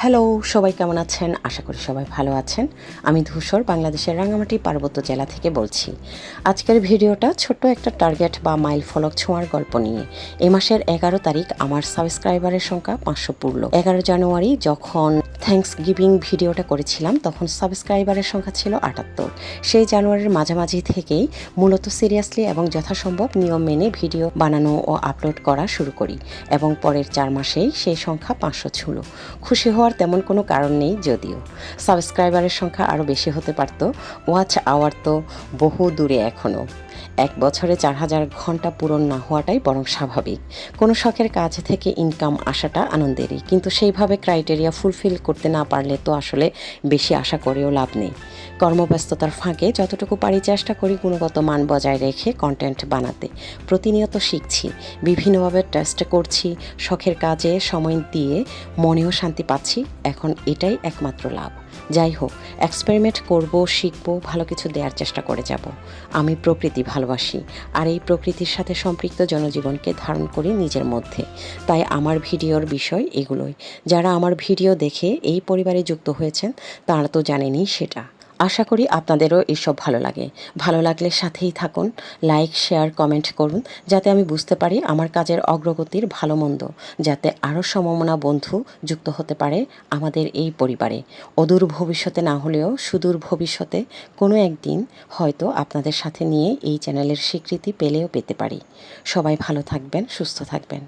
Hello সবাই কেমন আছেন? আশা করি সবাই ভালো আছেন। আমি ধূসর, বাংলাদেশের রাঙামাটি পার্বত্য জেলা থেকে বলছি। আজকের ভিডিওটা ছোট্ট একটা টার্গেট বা মাইল ফলক ছোঁয়ার গল্প নিয়ে। এ মাসের এগারো তারিখ আমার সাবস্ক্রাইবারের সংখ্যা পাঁচশো পূর্ণ। এগারো জানুয়ারি যখন থ্যাঙ্কস গিভিং ভিডিওটা করেছিলাম, তখন সাবস্ক্রাইবারের সংখ্যা ছিল আটাত্তর। সেই জানুয়ারির মাঝামাঝি থেকেই মূলত সিরিয়াসলি এবং যথাসম্ভব নিয়ম মেনে ভিডিও বানানো ও আপলোড করা শুরু করি এবং পরের চার মাসেই সেই সংখ্যা পাঁচশো ছিল। খুশি হওয়ার তেমন কোনো কারণ নেই যদিও। সাবস্ক্রাইবারের সংখ্যা আরও বেশি হতে পারত। ওয়াচ আওয়ার তো বহু দূরে এখনও এক বছরে চার হাজার ঘণ্টা পূরণ না হওয়াটাই বরং স্বাভাবিক। কোনো শখের কাজ থেকে ইনকাম আসাটা আনন্দেরই। কিন্তু সেইভাবে ক্রাইটেরিয়া ফুলফিল করতে না পারলে তো আসলে বেশি আশা করেও লাভ নেই। কর্মব্যস্ততার ফাঁকে যতটুকু পারি চেষ্টা করি গুণগত মান বজায় রেখে কন্টেন্ট বানাতে। প্রতিনিয়ত শিখছি, বিভিন্নভাবে টেস্ট করছি, শখের কাজে সময় দিয়ে মনেও শান্তি পাচ্ছি। এখন এটাই একমাত্র লাভ। যাই হোক এক্সপেরিমেন্ট করব, শিখব, ভালো কিছু দেওয়ার চেষ্টা করে যাব। আমি প্রকৃতি ভালোবাসি, আর এই প্রকৃতির সাথে সম্পৃক্ত জনজীবনকে ধারণ করি নিজের মধ্যে। তাই আমার ভিডিওর বিষয় এগুলোই। যারা আমার ভিডিও দেখে এই পরিবারে যুক্ত হয়েছেন, তারা তো জানেনই সেটা। আশা করি আপনাদেরও এসব ভালো লাগে। ভালো লাগলে সাথেই থাকুন লাইক শেয়ার কমেন্ট করুন, যাতে আমি বুঝতে পারি আমার কাজের অগ্রগতির ভালো মন্দ, যাতে আরও সমমনা বন্ধু যুক্ত হতে পারে আমাদের এই পরিবারে। অদূর ভবিষ্যতে না হলেও সুদূর ভবিষ্যতে কোনো একদিন হয়তো আপনাদের সাথে নিয়ে এই চ্যানেলের স্বীকৃতি পেলেও পেতে পারি। সবাই ভালো থাকবেন, সুস্থ থাকবেন।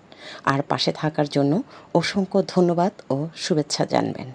আর পাশে থাকার জন্য অসংখ্য ধন্যবাদ ও শুভেচ্ছা জানবেন।